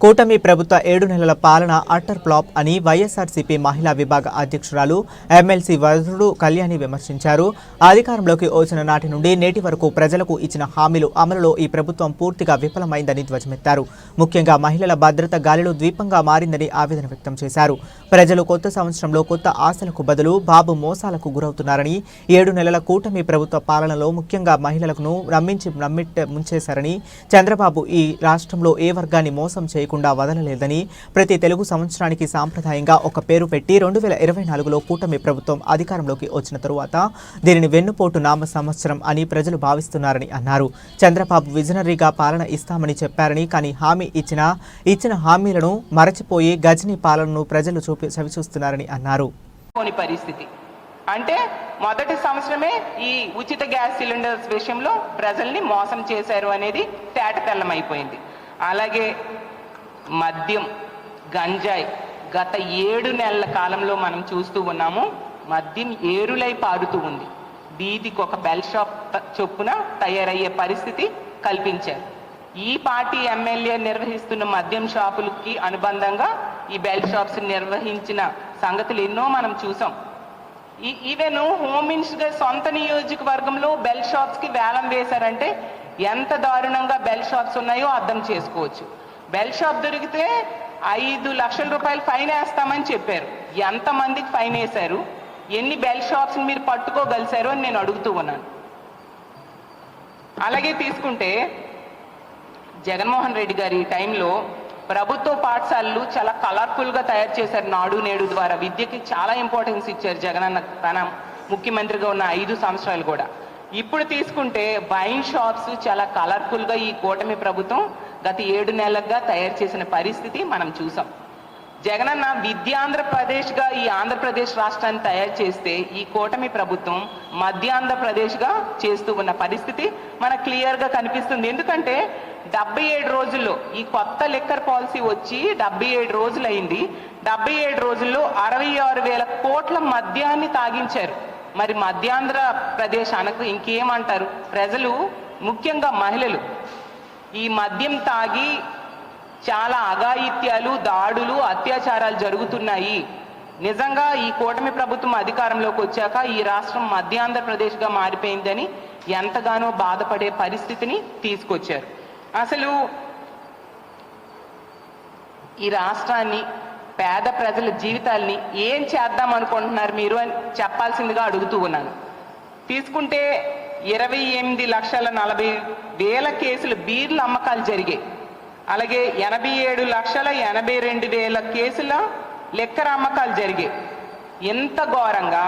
కూటమి ప్రభుత్వ ఏడు నెలల పాలన అట్టర్ ఫ్లాప్ అని వైఎస్ఆర్సీపీ మహిళా విభాగ అధ్యక్షురాలు ఎమ్మెల్సీ వరుడు కళ్యాణి విమర్శించారు. అధికారంలోకి వచ్చిన నాటి నుండి నేటి వరకు ప్రజలకు ఇచ్చిన హామీలు అమలులో ఈ ప్రభుత్వం పూర్తిగా విఫలమైందని ధ్వజమెత్తారు. ముఖ్యంగా మహిళల భద్రత గాలిలో ద్వీపంగా మారిందని ఆవేదన వ్యక్తం చేశారు. ప్రజలు కొత్త సంవత్సరంలో కొత్త ఆశలకు బదులు బాబు మోసాలకు గురవుతున్నారని ఏడు నెలల కూటమి ప్రభుత్వ పాలనలో ముఖ్యంగా మహిళలను నమ్మించి నమ్మిట్ట ముంచేశారని చంద్రబాబు ఈ రాష్ట్రంలో ఏ వర్గాన్ని మోసం చేయకుండా వదలలేదని ప్రతి తెలుగు సంవత్సరానికి సాంప్రదాయంగా ఒక పేరు పెట్టి రెండు వేల ఇరవై నాలుగులో కూటమి ప్రభుత్వం అధికారంలోకి వచ్చిన తరువాత దీనిని వెన్నుపోటు నామ సంవత్సరం అని ప్రజలు భావిస్తున్నారని అన్నారు. చంద్రబాబు విజనరీగా పాలన ఇస్తామని చెప్పారని కానీ హామీ ఇచ్చిన ఇచ్చిన హామీలను మరచిపోయి గజనీ పాలనను ప్రజలు చూపి చవిచూస్తున్నారని అన్నారు. పరిస్థితి. అంటే మొదటి సంవత్సరమే ఈ ఉచిత గ్యాస్ సిలిండర్స్ విషయంలో ప్రజల్ని మోసం చేశారు అనేది తేటతెల్లమైపోయింది అలాగే మద్యం గంజాయి గత ఏడు నెలల కాలంలో మనం చూస్తూ ఉన్నాము మద్యం ఏరులై పారుతూ ఉంది. వీధికి ఒక బెల్ షాప్ చొప్పున తయారయ్యే పరిస్థితి కల్పించారు. ఈ పార్టీ ఎమ్మెల్యే నిర్వహిస్తున్న మద్యం షాపులకి అనుబంధంగా ఈ బెల్ షాప్స్ నిర్వహించిన సంగతులు ఎన్నో మనం చూసాం. ఈ- ఈవెన్ హోమ్ మినిస్టర్ సొంత నియోజకవర్గంలో బెల్ షాప్స్కి వేలం వేశారంటే ఎంత దారుణంగా బెల్ షాప్స్ ఉన్నాయో అర్థం చేసుకోవచ్చు. బెల్ షాప్ దొరికితే ఐదు లక్షల రూపాయలు ఫైన్ వేస్తామని చెప్పారు. ఎంత మందికి ఫైన్ వేశారు? ఎన్ని బెల్ షాప్స్ మీరు పట్టుకోగలిశారు అని నేను అడుగుతూ ఉన్నాను. అలాగే తీసుకుంటే జగన్మోహన్ రెడ్డి గారి ఈ టైంలో ప్రభుత్వ పాఠశాలలు చాలా కలర్ఫుల్గా తయారు చేశారు. నాడు నేడు ద్వారా విద్యకి చాలా ఇంపార్టెన్స్ ఇచ్చారు జగనన్న తన ముఖ్యమంత్రిగా ఉన్న ఐదు సంవత్సరాలు కూడా. ఇప్పుడు తీసుకుంటే వైన్ షాప్స్ చాలా కలర్ఫుల్గా ఈ కూటమి ప్రభుత్వం గత ఏడు నెలలుగా తయారు చేసిన పరిస్థితి మనం చూసాం. జగనన్న విద్యాంధ్రప్రదేశ్గా ఈ ఆంధ్రప్రదేశ్ రాష్ట్రాన్ని తయారు చేస్తే ఈ కూటమి ప్రభుత్వం మధ్యాంధ్రప్రదేశ్గా చేస్తూ ఉన్న పరిస్థితి మనకు క్లియర్గా కనిపిస్తుంది. ఎందుకంటే డెబ్బై ఏడు రోజుల్లో ఈ కొత్త లిక్కర్ పాలసీ వచ్చి డెబ్బై ఏడు రోజులు అయింది డెబ్బై ఏడు రోజుల్లో అరవై ఆరు వేల కోట్ల మద్యాన్ని తాగించారు. మరి మధ్యాంధ్ర ప్రదేశ్ అనకు ఇంకేమంటారు? ప్రజలు ముఖ్యంగా మహిళలు ఈ మద్యం తాగి చాలా అఘాయిత్యాలు దాడులు అత్యాచారాలు జరుగుతున్నాయి. నిజంగా ఈ కూటమి ప్రభుత్వం అధికారంలోకి వచ్చాక ఈ రాష్ట్రం మధ్యాంధ్రప్రదేశ్గా మారిపోయిందని ఎంతగానో బాధపడే పరిస్థితిని తీసుకొచ్చారు. అసలు ఈ రాష్ట్రాన్ని పేద ప్రజల జీవితాల్ని ఏం చేద్దాం అనుకుంటున్నారు మీరు అని చెప్పాల్సిందిగా అడుగుతూ ఉన్నాను. తీసుకుంటే ఇరవై ఎనిమిది లక్షల నలభై వేల కేసులు బీర్ల అమ్మకాలు జరిగాయి. అలాగే ఎనభై ఏడు లక్షల ఎనభై రెండు వేల కేసుల లెక్కర అమ్మకాలు జరిగాయి. ఎంత ఘోరంగా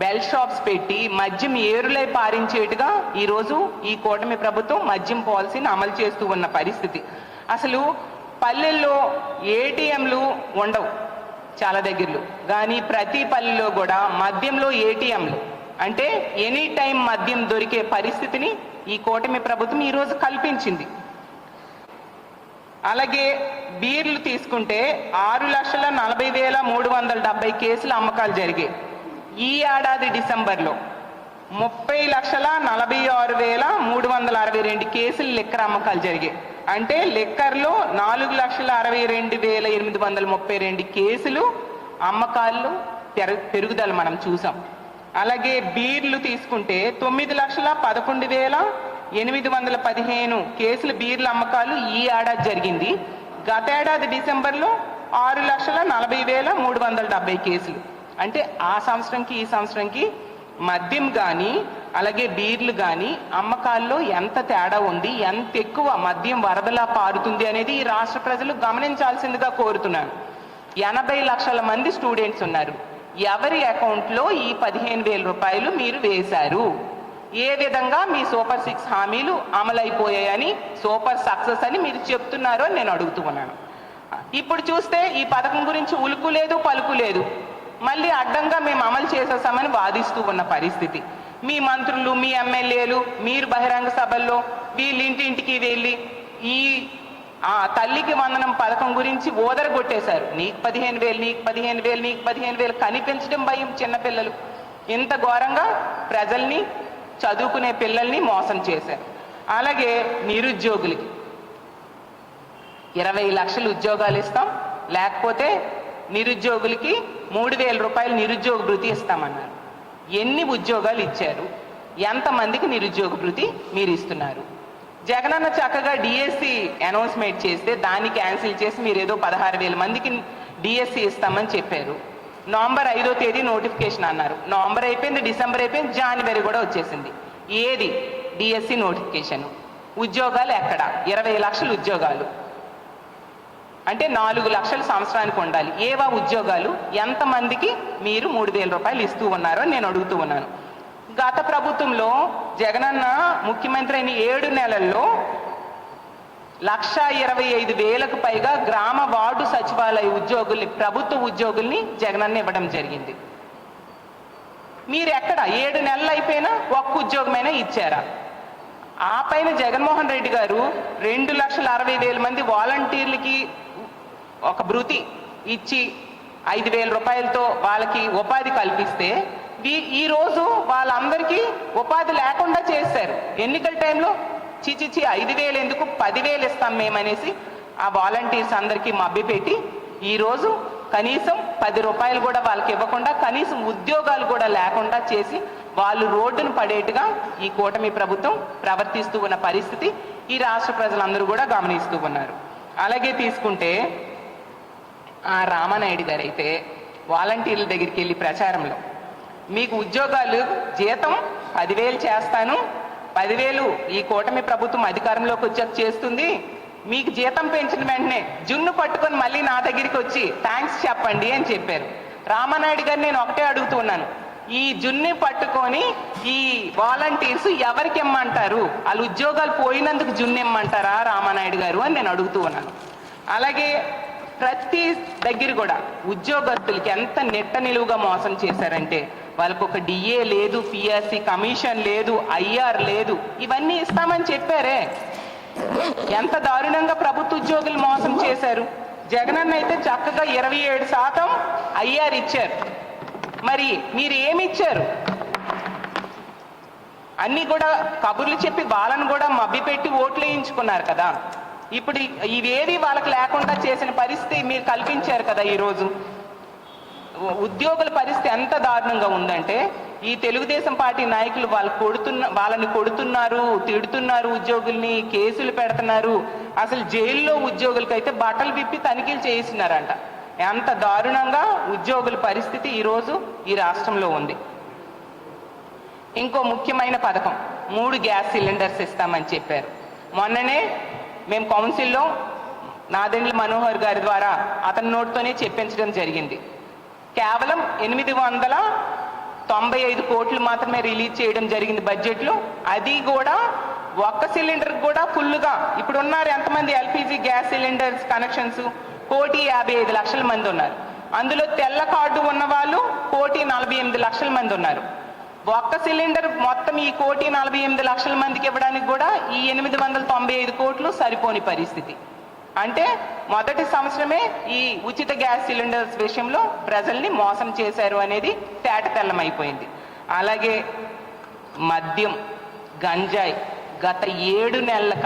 బెల్ షాప్స్ పెట్టి మద్యం ఏరులై పారించేట్టుగా ఈరోజు ఈ కూటమి ప్రభుత్వం మద్యం పాలసీని అమలు చేస్తూ ఉన్న పరిస్థితి. అసలు పల్లెల్లో ఏటీఎంలు ఉండవు చాలా దగ్గరలో. కానీ ప్రతి పల్లెలో కూడా మద్యంలో ఏటీఎంలు అంటే ఎనీ టైం మద్యం దొరికే పరిస్థితిని ఈ కూటమి ప్రభుత్వం ఈరోజు కల్పించింది. అలాగే బీర్లు తీసుకుంటే ఆరు లక్షల నలభై వేల మూడు వందల డెబ్బై కేసుల అమ్మకాలు జరిగాయి. ఈ ఏడాది డిసెంబర్లో ముప్పై లక్షల నలభై ఆరు వేల మూడు వందల అరవై రెండు కేసులు లెక్కర్ అమ్మకాలు జరిగాయి. అంటే లెక్కర్లో నాలుగు లక్షల అరవై రెండు వేల ఎనిమిది వందల ముప్పై రెండు కేసులు అమ్మకాలు పెరుగుదల మనం చూసాం. అలాగే బీర్లు తీసుకుంటే తొమ్మిది లక్షల పదకొండు వేల ఎనిమిది వందల పదిహేను కేసుల బీర్ల అమ్మకాలు ఈ ఏడాది జరిగింది. గతేడాది డిసెంబర్లో ఆరు లక్షల నలభై వేల మూడు వందల డెబ్బై కేసులు. అంటే ఆ సంవత్సరంకి ఈ సంవత్సరంకి మద్యం కానీ అలాగే బీర్లు కానీ అమ్మకాల్లో ఎంత తేడా ఉంది ఎంత ఎక్కువ మద్యం వరదలా పారుతుంది అనేది ఈ రాష్ట్ర ప్రజలు గమనించాల్సిందిగా కోరుతున్నాను. ఎనభై లక్షల మంది స్టూడెంట్స్ ఉన్నారు. ఎవరి అకౌంట్లో ఈ పదిహేను వేల రూపాయలు మీరు వేశారు? ఏ విధంగా మీ సూపర్ సిక్స్ హామీలు అమలైపోయాయని సూపర్ సక్సెస్ అని మీరు చెప్తున్నారో నేను అడుగుతూ ఉన్నాను. ఇప్పుడు చూస్తే ఈ పథకం గురించి ఉలుకు లేదు పలుకు లేదు. మళ్ళీ అడ్డంగా మేము అమలు చేసేసామని వాదిస్తూ ఉన్న పరిస్థితి. మీ మంత్రులు మీ ఎమ్మెల్యేలు మీరు బహిరంగ సభల్లో వీళ్ళింటింటికి వెళ్ళి ఈ ఆ తల్లికి వందనం పథకం గురించి ఓదర కొట్టేశారు నీకు పదిహేను వేలు నీకు పదిహేను వేలు నీకు పదిహేను వేలు కనిపించడం భయం చిన్నపిల్లలు ఇంత ఘోరంగా ప్రజల్ని చదువుకునే పిల్లల్ని మోసం చేశారు. అలాగే నిరుద్యోగులకి ఇరవై లక్షలు ఉద్యోగాలు ఇస్తాం. లేకపోతే నిరుద్యోగులకి మూడు వేల రూపాయలు నిరుద్యోగ భృతి ఇస్తామన్నారు. ఎన్ని ఉద్యోగాలు ఇచ్చారు? ఎంతమందికి నిరుద్యోగ భృతి మీరు ఇస్తున్నారు? జగనన్న చక్కగా డిఎస్సి అనౌన్స్మెంట్ చేస్తే దాన్ని క్యాన్సిల్ చేసి మీరు ఏదో పదహారు వేల మందికి డిఎస్సి ఇస్తామని చెప్పారు. నవంబర్ ఐదో తేదీ నోటిఫికేషన్ అన్నారు. నవంబర్ అయిపోయింది డిసెంబర్ అయిపోయింది జనవరి కూడా వచ్చేసింది. ఏది? డిఎస్సి నోటిఫికేషన్ ఉద్యోగాలు ఎక్కడ? ఇరవై లక్షల ఉద్యోగాలు. అంటే నాలుగు లక్షల సంవత్సరానికి ఉండాలి. ఏవా ఉద్యోగాలు? ఎంతమందికి మీరు మూడు వేల రూపాయలు ఇస్తూ ఉన్నారో నేను అడుగుతూ ఉన్నాను. గత ప్రభుత్వంలో జగనన్న ముఖ్యమంత్రి అయిన ఏడు నెలల్లో లక్ష ఇరవై ఐదు వేలకు పైగా గ్రామ వార్డు సచివాలయ ఉద్యోగుల్ని ప్రభుత్వ ఉద్యోగుల్ని జగనన్న ఇవ్వడం జరిగింది. మీరు ఎక్కడ ఏడు నెలలు అయిపోయినా ఒక్క ఉద్యోగమైనా ఇచ్చారా? ఆ పైన జగన్మోహన్ రెడ్డి గారు రెండు లక్షల అరవై వేల మంది వాలంటీర్లకి ఒక భృతి ఇచ్చి ఐదు వేల రూపాయలతో వాళ్ళకి ఉపాధి కల్పిస్తే ఈ రోజు వాళ్ళందరికీ ఉపాధి లేకుండా చేశారు. ఎన్నికల టైంలో చిచిచి ఐదు వేలు ఎందుకు? పదివేలు ఇస్తాం మేమనేసి ఆ వాలంటీర్స్ అందరికీ మభ్యపెట్టి ఈరోజు కనీసం పది రూపాయలు కూడా వాళ్ళకి ఇవ్వకుండా కనీసం ఉద్యోగాలు కూడా లేకుండా చేసి వాళ్ళు రోడ్డును పడేట్టుగా ఈ కూటమి ప్రభుత్వం ప్రవర్తిస్తూ ఉన్న పరిస్థితి ఈ రాష్ట్ర ప్రజలందరూ కూడా గమనిస్తూ ఉన్నారు. అలాగే తీసుకుంటే ఆ రామానాయుడు గారు అయితే వాలంటీర్ల దగ్గరికి వెళ్ళి ప్రచారంలో మీకు ఉద్యోగాలు జీతం పదివేలు చేస్తాను. పదివేలు ఈ కూటమి ప్రభుత్వం అధికారంలోకి వచ్చాక చేస్తుంది. మీకు జీతం పెంచిన వెంటనే జున్ను పట్టుకొని మళ్ళీ నా దగ్గరికి వచ్చి థ్యాంక్స్ చెప్పండి అని చెప్పారు. రామానాయుడు గారు నేను ఒకటే అడుగుతున్నాను ఈ జున్ని పట్టుకొని ఈ వాలంటీర్స్ ఎవరికి ఇమ్మంటారు? వాళ్ళు ఉద్యోగాలు పోయినందుకు జున్ను ఇమ్మంటారా రామానాయుడు గారు అని నేను అడుగుతూ ఉన్నాను. అలాగే ప్రతి దగ్గర కూడా ఉద్యోగస్తులకి ఎంత నెట్ట నిలువుగా మోసం చేశారంటే వాళ్ళకు ఒక డిఏ లేదు పిఎస్సి కమిషన్ లేదు ఐఆర్ లేదు. ఇవన్నీ ఇస్తామని చెప్పారే. ఎంత దారుణంగా ప్రభుత్వ ఉద్యోగులు మోసం చేశారు. జగనన్న అయితే చక్కగా ఇరవై ఏడు శాతం ఐఆర్ ఇచ్చారు. మరి మీరు ఏమి ఇచ్చారు? అన్ని కూడా కబుర్లు చెప్పి వాళ్ళను కూడా మభ్యపెట్టి ఓట్లు వేయించుకున్నారు కదా. ఇప్పుడు ఇవేవి వాళ్ళకి లేకుండా చేసిన పరిస్థితి మీరు కల్పించారు కదా ఈరోజు. ఉద్యోగుల పరిస్థితి ఎంత దారుణంగా ఉందంటే ఈ తెలుగుదేశం పార్టీ నాయకులు వాళ్ళు కొడుతున్న వాళ్ళని కొడుతున్నారు తిడుతున్నారు ఉద్యోగుల్ని కేసులు పెడుతున్నారు. అసలు జైల్లో ఉద్యోగులకైతే బట్టలు విప్పి తనిఖీలు చేయిస్తున్నారంట. ఎంత దారుణంగా ఉద్యోగుల పరిస్థితి ఈరోజు ఈ రాష్ట్రంలో ఉంది. ఇంకో ముఖ్యమైన పథకం మూడు గ్యాస్ సిలిండర్స్ ఇస్తామని చెప్పారు. మొన్ననే మేము కౌన్సిల్లో నాదెండ్ల మనోహర్ గారి ద్వారా అతని నోటితోనే చెప్పించడం జరిగింది. కేవలం ఎనిమిది వందల తొంభై ఐదు కోట్లు మాత్రమే రిలీజ్ చేయడం జరిగింది బడ్జెట్లో. అది కూడా ఒక్క సిలిండర్ కూడా ఫుల్గా ఇప్పుడు ఉన్నారు ఎంతమంది ఎల్పిజి గ్యాస్ సిలిండర్స్ కనెక్షన్స్? కోటి యాభై ఐదు లక్షల మంది ఉన్నారు. అందులో తెల్ల కార్డు ఉన్న వాళ్ళు కోటి నలభై ఎనిమిది లక్షల మంది ఉన్నారు. ఒక్క సిలిండర్ మొత్తం ఈ కోటి నలభై ఎనిమిది లక్షల మందికి ఇవ్వడానికి కూడా ఈ ఎనిమిది వందల తొంభై ఐదు కోట్లు సరిపోని పరిస్థితి. అంటే మొదటి సంవత్సరమే ఈ ఉచిత గ్యాస్ సిలిండర్స్ విషయంలో ప్రజల్ని మోసం చేశారు అనేది తేటతెల్లమైపోయింది. అలాగే మద్యం గంజాయి గత ఏడు నెలల